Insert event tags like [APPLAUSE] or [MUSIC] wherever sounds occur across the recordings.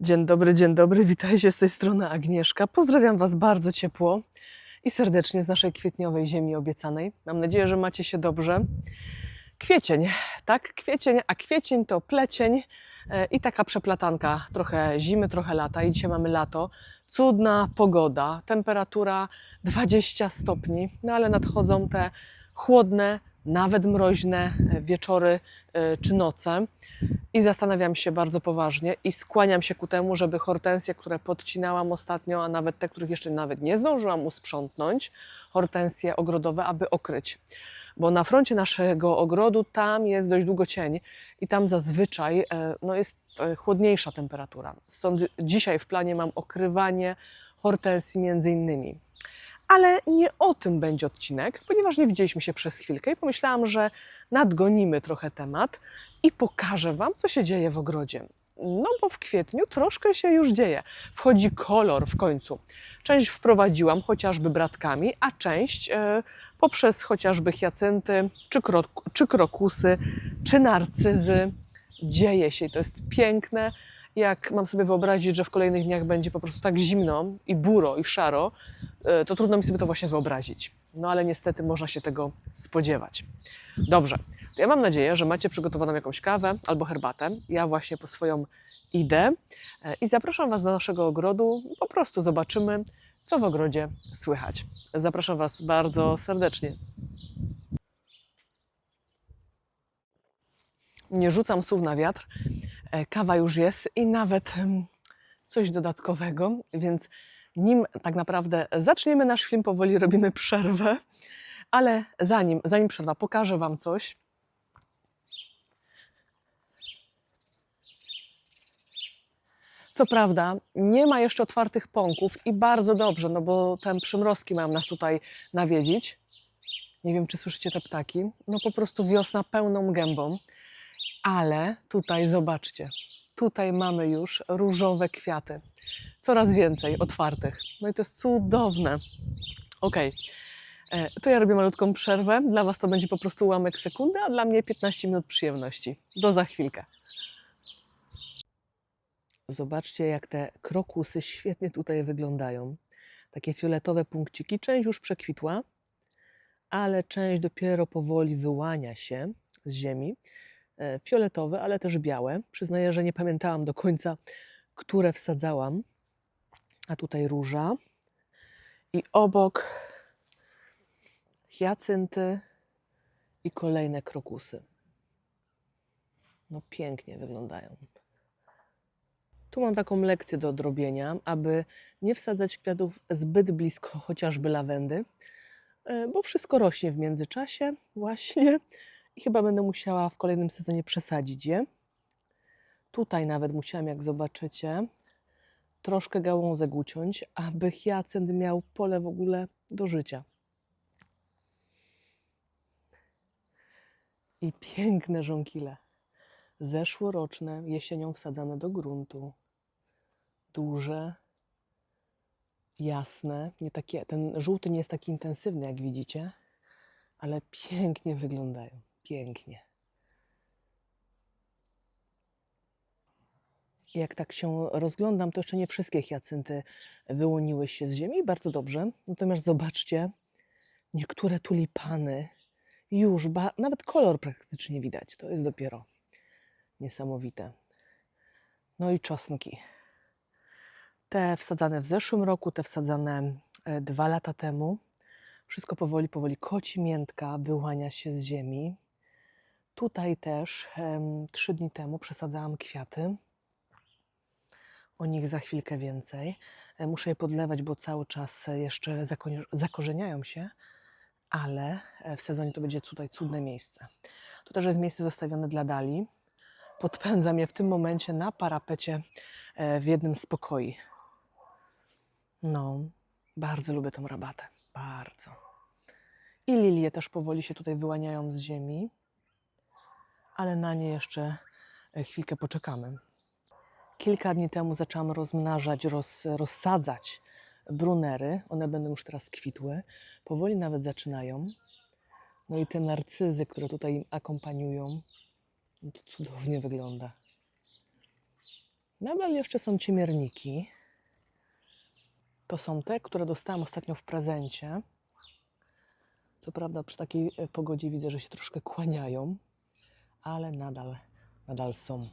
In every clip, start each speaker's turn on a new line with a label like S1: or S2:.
S1: Dzień dobry, dzień dobry, [LAUGHS] witajcie z tej strony Agnieszka. Pozdrawiam Was bardzo ciepło i serdecznie z naszej kwietniowej ziemi obiecanej. Mam nadzieję, że macie się dobrze. Kwiecień, tak? Kwiecień, a kwiecień to plecień e, i taka przeplatanka. Trochę zimy, trochę lata i dzisiaj mamy lato. Cudna pogoda, temperatura 20 stopni, no ale nadchodzą te chłodne, nawet mroźne e, wieczory e, czy noce. I zastanawiam się bardzo poważnie i skłaniam się ku temu, żeby hortensje, które podcinałam ostatnio, a nawet te, których jeszcze nawet nie zdążyłam usprzątnąć, hortensje ogrodowe, aby okryć. Bo na froncie naszego ogrodu tam jest dość długo cień i tam zazwyczaj e, no, jest chłodniejsza temperatura. Stąd dzisiaj w planie mam okrywanie hortensji między innymi. Ale nie o tym będzie odcinek, ponieważ nie widzieliśmy się przez chwilkę i pomyślałam, że nadgonimy trochę temat i pokażę Wam, co się dzieje w ogrodzie. No bo w kwietniu troszkę się już dzieje. Wchodzi kolor w końcu. Część wprowadziłam chociażby bratkami, a część e, poprzez chociażby hiacynty, czy, czy krokusy, czy narcyzy. Dzieje się to jest piękne. Jak mam sobie wyobrazić, że w kolejnych dniach będzie po prostu tak zimno i buro i szaro, e, to trudno mi sobie to właśnie wyobrazić. No ale niestety można się tego spodziewać. Dobrze, to ja mam nadzieję, że macie przygotowaną jakąś kawę albo herbatę. Ja właśnie po swoją idę e, i zapraszam Was do naszego ogrodu. Po prostu zobaczymy, co w ogrodzie słychać. Zapraszam Was bardzo serdecznie. Nie rzucam słów na wiatr. E, Kawa już jest i nawet em, coś dodatkowego, więc nim tak naprawdę zaczniemy nasz film, powoli robimy przerwę. Ale zanim, zanim przerwa, pokażę Wam coś. Co prawda, nie ma jeszcze otwartych pąków i bardzo dobrze, no bo te przymrozki mają nas tutaj nawiedzić. Nie wiem, czy słyszycie te ptaki. No po prostu wiosna pełną gębą. Ale tutaj zobaczcie, tutaj mamy już różowe kwiaty. Coraz więcej otwartych. No i to jest cudowne. Okej. E, To ja robię malutką przerwę. Dla Was to będzie po prostu ułamek sekundy, a dla mnie 15 minut przyjemności. Do za chwilkę. Zobaczcie, jak te krokusy świetnie tutaj wyglądają. Takie fioletowe punkciki. Część już przekwitła, ale część dopiero powoli wyłania się z ziemi. E, Fioletowe, ale też białe. Przyznaję, że nie pamiętałam do końca, które wsadzałam. A tutaj róża. I obok hiacynty i kolejne krokusy. No pięknie wyglądają. Tu mam taką lekcję do odrobienia, aby nie wsadzać kwiatów zbyt blisko chociażby lawendy, e, bo wszystko rośnie w międzyczasie właśnie i chyba będę musiała w kolejnym sezonie przesadzić je. Tutaj nawet musiałam, jak zobaczycie, troszkę gałązek uciąć, aby hiacynt miał pole w ogóle do życia. I piękne żonkile. Zeszłoroczne, jesienią wsadzane do gruntu. Duże, jasne. Nie takie, ten żółty nie jest taki intensywny, jak widzicie, ale pięknie wyglądają. Pięknie. Jak tak się rozglądam, to jeszcze nie wszystkie hiacynty wyłoniły się z ziemi. Bardzo dobrze. Natomiast zobaczcie, niektóre tulipany już, ba, nawet kolor praktycznie widać. To jest dopiero niesamowite. No i czosnki. Te wsadzane w zeszłym roku, te wsadzane e, dwa lata temu. Wszystko powoli, powoli. Koci miętka wyłania się z ziemi. Tutaj też trzy dni temu przesadzałam kwiaty. O nich za chwilkę więcej. E, Muszę je podlewać, bo cały czas e, jeszcze zako- zakorzeniają się, ale e, w sezonie to będzie tutaj cudne miejsce. To też jest miejsce zostawione dla Dali. Podpędzam je w tym momencie na parapecie w jednym z pokoi. No, bardzo lubię tą rabatę. Bardzo. I lilie też powoli się tutaj wyłaniają z ziemi, ale na nie jeszcze e, chwilkę poczekamy. Kilka dni temu zaczęłam rozmnażać, roz, rozsadzać brunery. One będą już teraz kwitły. Powoli nawet zaczynają. No i te narcyzy, które tutaj im akompaniują, no to cudownie wygląda. Nadal jeszcze są ciemierniki. To są te, które dostałam ostatnio w prezencie. Co prawda przy takiej e, pogodzie widzę, że się troszkę kłaniają, ale nadal, nadal są.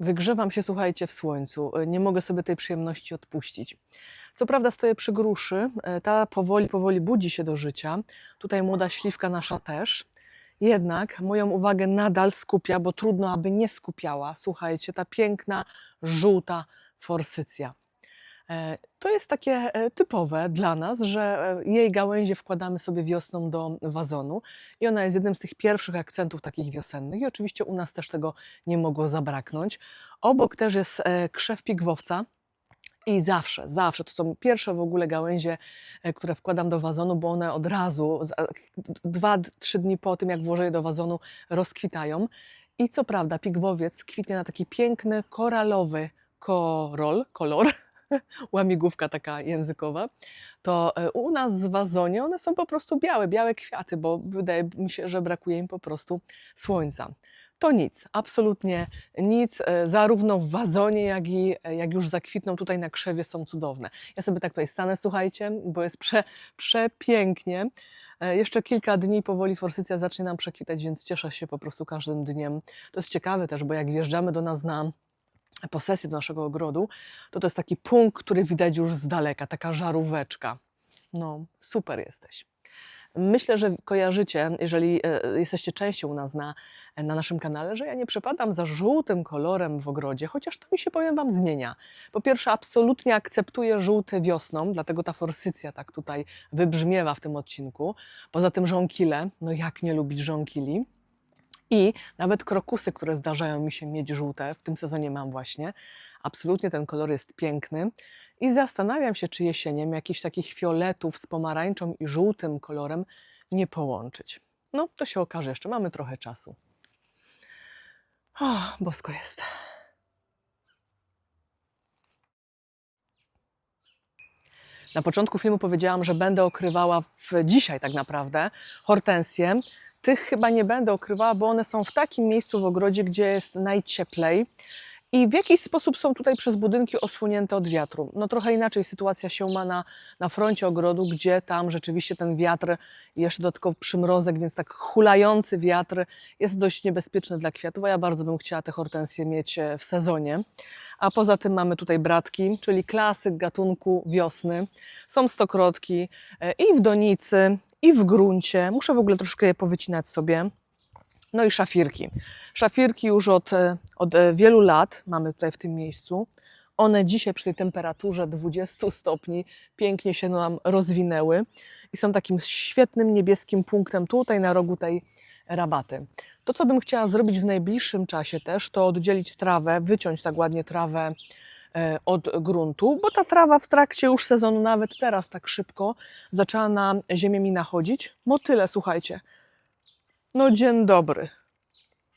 S1: Wygrzewam się, słuchajcie, w słońcu. Nie mogę sobie tej przyjemności odpuścić. Co prawda stoję przy gruszy, e, ta powoli, powoli budzi się do życia. Tutaj młoda śliwka nasza też. Jednak moją uwagę nadal skupia, bo trudno, aby nie skupiała. Słuchajcie, ta piękna, żółta forsycja. E, To jest takie e, typowe dla nas, że e, jej gałęzie wkładamy sobie wiosną do wazonu i ona jest jednym z tych pierwszych akcentów takich wiosennych i oczywiście u nas też tego nie mogło zabraknąć. Obok też jest krzew pigwowca, i zawsze, zawsze to są pierwsze w ogóle gałęzie, e, które wkładam do wazonu, bo one od razu, dwa, trzy dni po tym, jak włożę je do wazonu, rozkwitają. I co prawda, pigwowiec kwitnie na taki piękny, koralowy korol, kolor, [LAUGHS] łamigłówka taka językowa, to e, u nas w wazonie one są po prostu białe, białe kwiaty, bo wydaje mi się, że brakuje im po prostu słońca. To nic, absolutnie nic, e, zarówno w wazonie, jak i e, jak już zakwitną tutaj na krzewie są cudowne. Ja sobie tak tutaj stanę, słuchajcie, bo jest prze, przepięknie. E, Jeszcze kilka dni powoli forsycja zacznie nam przekwitać, więc cieszę się po prostu każdym dniem. To jest ciekawe też, bo jak wjeżdżamy do nas na posesję do naszego ogrodu, to to jest taki punkt, który widać już z daleka, taka żaróweczka. No, super jesteś. Myślę, że kojarzycie, jeżeli e, jesteście częściej u nas na, na naszym kanale, że ja nie przepadam za żółtym kolorem w ogrodzie, chociaż to mi się, powiem Wam, zmienia. Po pierwsze, absolutnie akceptuję żółty wiosną, dlatego ta forsycja tak tutaj wybrzmiewa w tym odcinku. Poza tym żonkile, no jak nie lubić żonkili? I nawet krokusy, które zdarzają mi się mieć żółte, w tym sezonie mam właśnie. Absolutnie ten kolor jest piękny. I zastanawiam się, czy jesieniem jakichś takich fioletów z pomarańczą i żółtym kolorem nie połączyć. No, to się okaże jeszcze, mamy trochę czasu. O, bosko jest. Na początku filmu powiedziałam, że będę okrywała w dzisiaj tak naprawdę hortensje. Tych chyba nie będę okrywała, bo one są w takim miejscu w ogrodzie, gdzie jest najcieplej. I w jakiś sposób są tutaj przez budynki osłonięte od wiatru. No trochę inaczej sytuacja się ma na, na froncie ogrodu, gdzie tam rzeczywiście ten wiatr, jeszcze dodatkowo przymrozek, więc tak hulający wiatr jest dość niebezpieczny dla kwiatów, a ja bardzo bym chciała te hortensje mieć e, w sezonie. A poza tym mamy tutaj bratki, czyli klasyk gatunku wiosny. Są stokrotki e, i w donicy, i w gruncie. Muszę w ogóle troszkę je powycinać sobie. No i szafirki. Szafirki już od, e, od e, wielu lat mamy tutaj w tym miejscu. One dzisiaj przy tej temperaturze 20 stopni pięknie się nam rozwinęły i są takim świetnym niebieskim punktem tutaj na rogu tej rabaty. To, co bym chciała zrobić w najbliższym czasie też, to oddzielić trawę, wyciąć tak ładnie trawę od gruntu, bo ta trawa w trakcie już sezonu, nawet teraz tak szybko, zaczęła na ziemię mi nachodzić. Motyle, słuchajcie, no dzień dobry.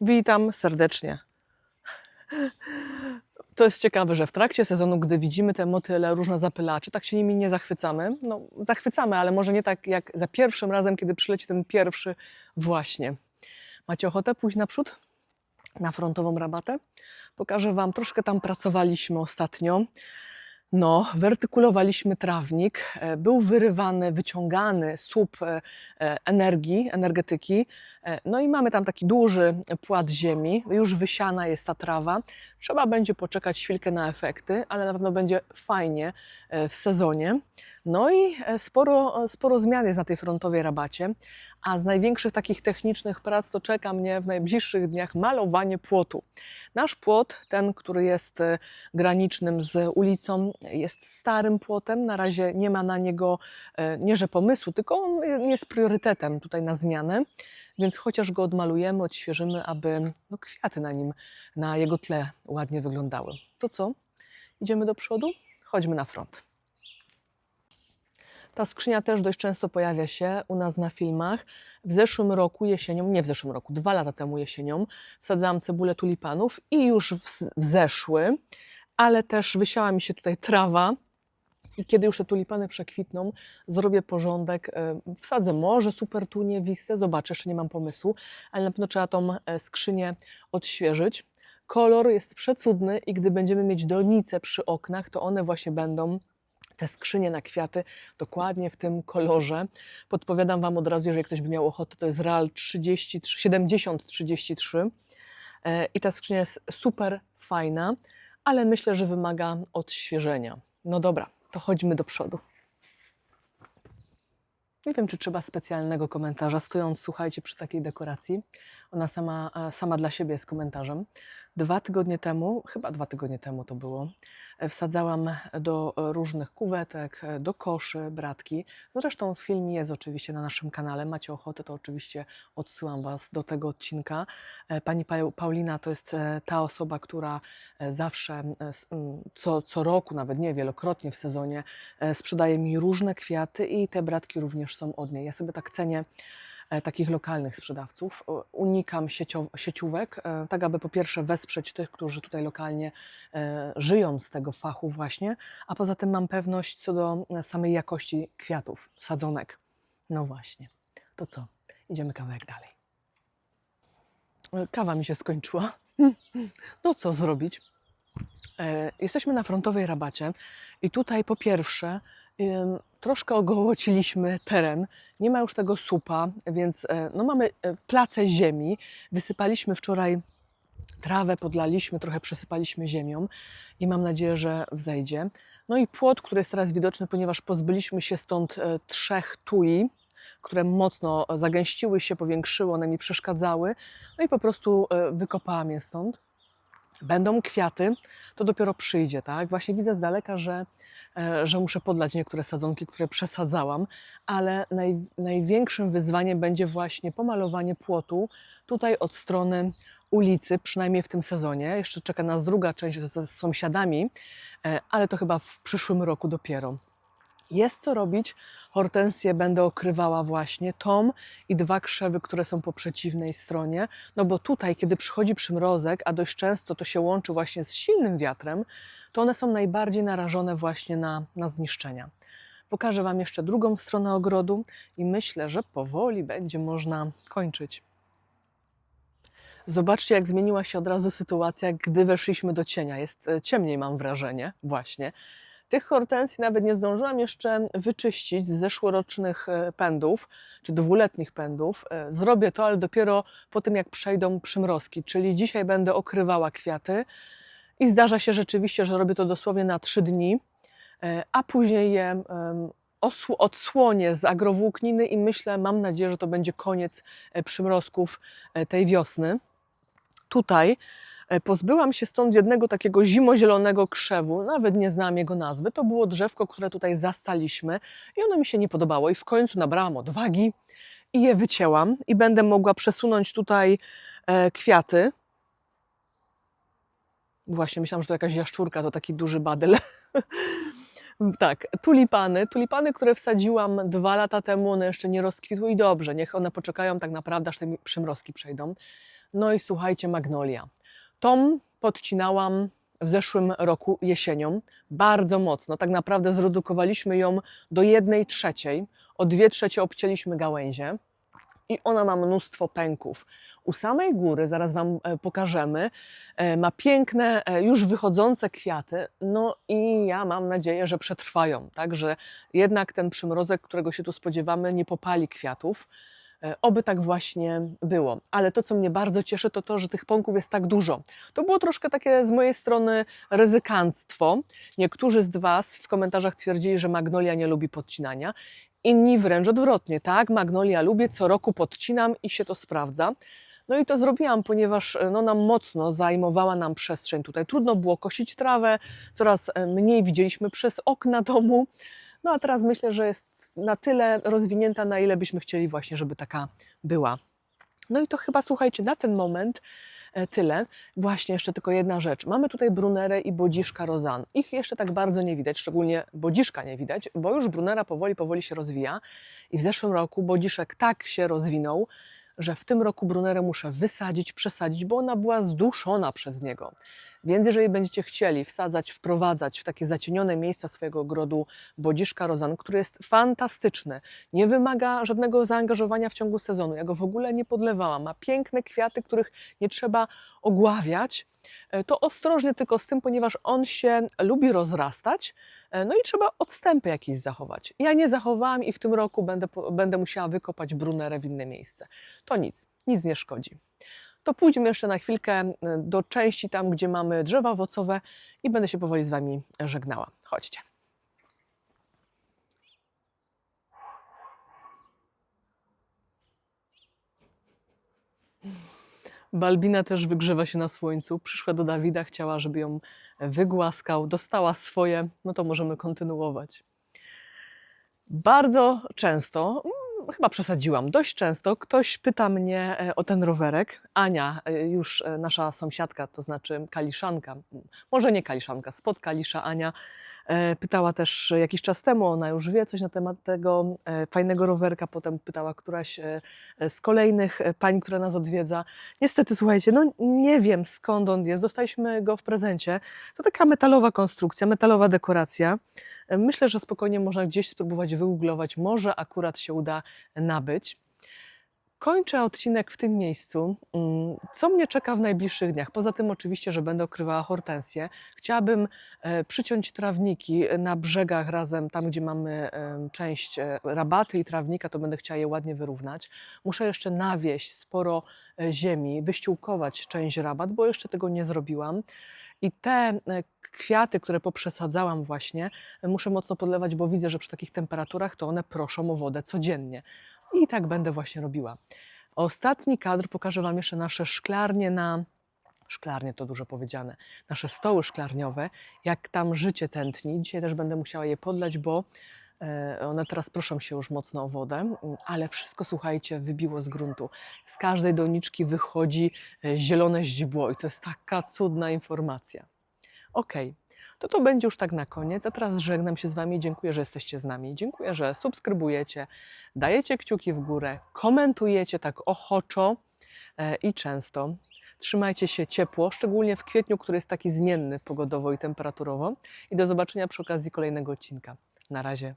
S1: Witam serdecznie. [LAUGHS] To jest ciekawe, że w trakcie sezonu, gdy widzimy te motyle, różne zapylacze, tak się nimi nie zachwycamy. No, zachwycamy, ale może nie tak jak za pierwszym razem, kiedy przyleci ten pierwszy właśnie. Macie ochotę pójść naprzód? Na frontową rabatę? Pokażę Wam, troszkę tam pracowaliśmy ostatnio. No, wertykulowaliśmy trawnik, e, był wyrywany, wyciągany słup e, e, energii, energetyki. E, No i mamy tam taki duży płat ziemi, już wysiana jest ta trawa. Trzeba będzie poczekać chwilkę na efekty, ale na pewno będzie fajnie e, w sezonie. No i e, sporo, sporo zmian jest na tej frontowej rabacie, a z największych takich technicznych prac to czeka mnie w najbliższych dniach malowanie płotu. Nasz płot, ten, który jest granicznym z ulicą, jest starym płotem. Na razie nie ma na niego nie że pomysłu, tylko on jest priorytetem tutaj na zmianę. Więc chociaż go odmalujemy, odświeżymy, aby no, kwiaty na nim, na jego tle ładnie wyglądały. To co? Idziemy do przodu? Chodźmy na front. Ta skrzynia też dość często pojawia się u nas na filmach. W zeszłym roku jesienią, nie w zeszłym roku, dwa lata temu jesienią, wsadzałam cebulę tulipanów i już wz- wzeszły, ale też wysiała mi się tutaj trawa. I kiedy już te tulipany przekwitną, zrobię porządek, e, wsadzę może supertunię, wistę, zobaczę, jeszcze nie mam pomysłu, ale na pewno trzeba tą e, skrzynię odświeżyć. Kolor jest przecudny i gdy będziemy mieć donice przy oknach, to one właśnie będą te skrzynie na kwiaty dokładnie w tym kolorze. Podpowiadam Wam od razu, jeżeli ktoś by miał ochotę, to jest RAL 33, 7033 E, i ta skrzynia jest super fajna, ale myślę, że wymaga odświeżenia. No dobra, to chodźmy do przodu. Nie wiem, czy trzeba specjalnego komentarza, stojąc, słuchajcie, przy takiej dekoracji. Ona sama, sama dla siebie jest komentarzem. Dwa tygodnie temu, chyba dwa tygodnie temu to było, e, wsadzałam do e, różnych kuwetek, e, do koszy, bratki. Zresztą film jest oczywiście na naszym kanale. Macie ochotę, to oczywiście odsyłam Was do tego odcinka. Pani Pa- Paulina to jest ta osoba, która zawsze, co, co roku, nawet nie wielokrotnie w sezonie, sprzedaje mi różne kwiaty i te bratki również są od niej. Ja sobie tak cenię takich lokalnych sprzedawców. O, Unikam sieciówek, e, tak aby po pierwsze wesprzeć tych, którzy tutaj lokalnie e, żyją z tego fachu właśnie, a poza tym mam pewność co do e, samej jakości kwiatów, sadzonek. No właśnie, to co? Idziemy kawałek dalej. E, Kawa mi się skończyła. [LAUGHS] No co zrobić? E, Jesteśmy na frontowej rabacie i tutaj po pierwsze troszkę ogołociliśmy teren. Nie ma już tego supa, więc e, no mamy e, place ziemi. Wysypaliśmy wczoraj trawę, podlaliśmy, trochę przesypaliśmy ziemią i mam nadzieję, że wzejdzie. No i płot, który jest teraz widoczny, ponieważ pozbyliśmy się stąd e, trzech tui, które mocno zagęściły się, powiększyły, one mi przeszkadzały. No i po prostu wykopałam je stąd będą kwiaty, to dopiero przyjdzie, tak? Właśnie widzę z daleka, że, że muszę podlać niektóre sadzonki, które przesadzałam, ale naj, największym wyzwaniem będzie właśnie pomalowanie płotu tutaj od strony ulicy, przynajmniej w tym sezonie. Jeszcze czeka nas druga część z sąsiadami, e, ale to chyba w przyszłym roku dopiero. Jest co robić. Hortensję będę okrywała właśnie tą i dwa krzewy, które są po przeciwnej stronie. No bo tutaj, kiedy przychodzi przymrozek, a dość często to się łączy właśnie z silnym wiatrem, to one są najbardziej narażone właśnie na, na zniszczenia. Pokażę Wam jeszcze drugą stronę ogrodu i myślę, że powoli będzie można kończyć. Zobaczcie, jak zmieniła się od razu sytuacja, gdy weszliśmy do cienia. Jest e, ciemniej, mam wrażenie, właśnie. Tych hortensji nawet nie zdążyłam jeszcze wyczyścić z zeszłorocznych e, pędów, czy dwuletnich pędów. E, Zrobię to, ale dopiero po tym, jak przejdą przymrozki, czyli dzisiaj będę okrywała kwiaty i zdarza się rzeczywiście, że robię to dosłownie na trzy dni, e, a później je odsłonię z agrowłókniny i myślę, mam nadzieję, że to będzie koniec e, przymrozków e, tej wiosny. Tutaj pozbyłam się stąd jednego takiego zimozielonego krzewu, nawet nie znam jego nazwy. To było drzewko, które tutaj zastaliśmy i ono mi się nie podobało i w końcu nabrałam odwagi i je wycięłam i będę mogła przesunąć tutaj kwiaty. Właśnie myślałam, że to jakaś jaszczurka, to taki duży badyl. [LAUGHS] Tak, tulipany. Tulipany, które wsadziłam dwa lata temu, one jeszcze nie rozkwitły i dobrze, niech one poczekają tak naprawdę, aż te przymrozki przejdą. No i słuchajcie, magnolia. Tą podcinałam w zeszłym roku jesienią bardzo mocno. Tak naprawdę zredukowaliśmy ją do jednej trzeciej. O dwie trzecie obcięliśmy gałęzie i ona ma mnóstwo pęków. U samej góry, zaraz Wam e, pokażemy, e, ma piękne, e, już wychodzące kwiaty, no i ja mam nadzieję, że przetrwają, tak, że jednak ten przymrozek, którego się tu spodziewamy, nie popali kwiatów. Oby tak właśnie było. Ale to, co mnie bardzo cieszy, to to, że tych pąków jest tak dużo. To było troszkę takie z mojej strony ryzykanstwo. Niektórzy z Was w komentarzach twierdzili, że magnolia nie lubi podcinania. Inni wręcz odwrotnie, tak, magnolia lubię, co roku podcinam i się to sprawdza. No i to zrobiłam, ponieważ e, no, nam mocno zajmowała nam przestrzeń tutaj. Trudno było kosić trawę, coraz e, mniej widzieliśmy przez okna domu. No a teraz myślę, że jest na tyle rozwinięta, na ile byśmy chcieli właśnie, żeby taka była. No i to chyba, słuchajcie, na ten moment tyle. Właśnie jeszcze tylko jedna rzecz. Mamy tutaj brunerę i bodziszka rozan. Ich jeszcze tak bardzo nie widać, szczególnie bodziszka nie widać, bo już brunera powoli, powoli się rozwija. I w zeszłym roku bodziszek tak się rozwinął, że w tym roku brunerę muszę wysadzić, przesadzić, bo ona była zduszona przez niego. Więc jeżeli będziecie chcieli wsadzać, wprowadzać w takie zacienione miejsca swojego ogrodu bodziszka rozan, który jest fantastyczny, nie wymaga żadnego zaangażowania w ciągu sezonu, ja go w ogóle nie podlewałam, ma piękne kwiaty, których nie trzeba ogławiać, e, to ostrożnie tylko z tym, ponieważ on się lubi rozrastać, e, no i trzeba odstępy jakieś zachować. Ja nie zachowałam i w tym roku będę, będę musiała wykopać brunerę w inne miejsce. To nic, nic nie szkodzi. To pójdźmy jeszcze na chwilkę e, do części tam, gdzie mamy drzewa owocowe i będę się powoli z Wami żegnała. Chodźcie. Balbina też wygrzewa się na słońcu. Przyszła do Dawida, chciała, żeby ją wygłaskał, dostała swoje, no to możemy kontynuować. Bardzo często, chyba przesadziłam, dość często ktoś pyta mnie e, o ten rowerek. Ania, e, już e, nasza sąsiadka, to znaczy kaliszanka, może nie kaliszanka, spod Kalisza Ania, pytała też jakiś czas temu, ona już wie coś na temat tego e, fajnego rowerka, potem pytała któraś e, z kolejnych e, pań, która nas odwiedza. Niestety, słuchajcie, no nie wiem skąd on jest, dostaliśmy go w prezencie. To taka metalowa konstrukcja, metalowa dekoracja. E, Myślę, że spokojnie można gdzieś spróbować wygooglować, może akurat się uda nabyć. Kończę odcinek w tym miejscu. Mm, Co mnie czeka w najbliższych dniach? Poza tym, oczywiście, że będę okrywała hortensję. Chciałabym e, przyciąć trawniki na brzegach razem, tam gdzie mamy część e, rabaty i trawnika, to będę chciała je ładnie wyrównać. Muszę jeszcze nawieść sporo e, ziemi, wyściółkować część rabat, bo jeszcze tego nie zrobiłam. I te kwiaty, które poprzesadzałam właśnie, muszę mocno podlewać, bo widzę, że przy takich temperaturach to one proszą o wodę codziennie. I tak będę właśnie robiła. Ostatni kadr pokażę Wam jeszcze nasze szklarnie na. Szklarnie to dużo powiedziane. Nasze stoły szklarniowe, jak tam życie tętni. Dzisiaj też będę musiała je podlać, bo e, one teraz proszą się już mocno o wodę, ale wszystko, słuchajcie, wybiło z gruntu. Z każdej doniczki wychodzi e, zielone źdźbło i to jest taka cudna informacja. Okej, to to będzie już tak na koniec, a teraz żegnam się z Wami. Dziękuję, że jesteście z nami. Dziękuję, że subskrybujecie, dajecie kciuki w górę, komentujecie tak ochoczo e, i często. Trzymajcie się ciepło, szczególnie w kwietniu, który jest taki zmienny pogodowo i temperaturowo. I do zobaczenia przy okazji kolejnego odcinka. Na razie.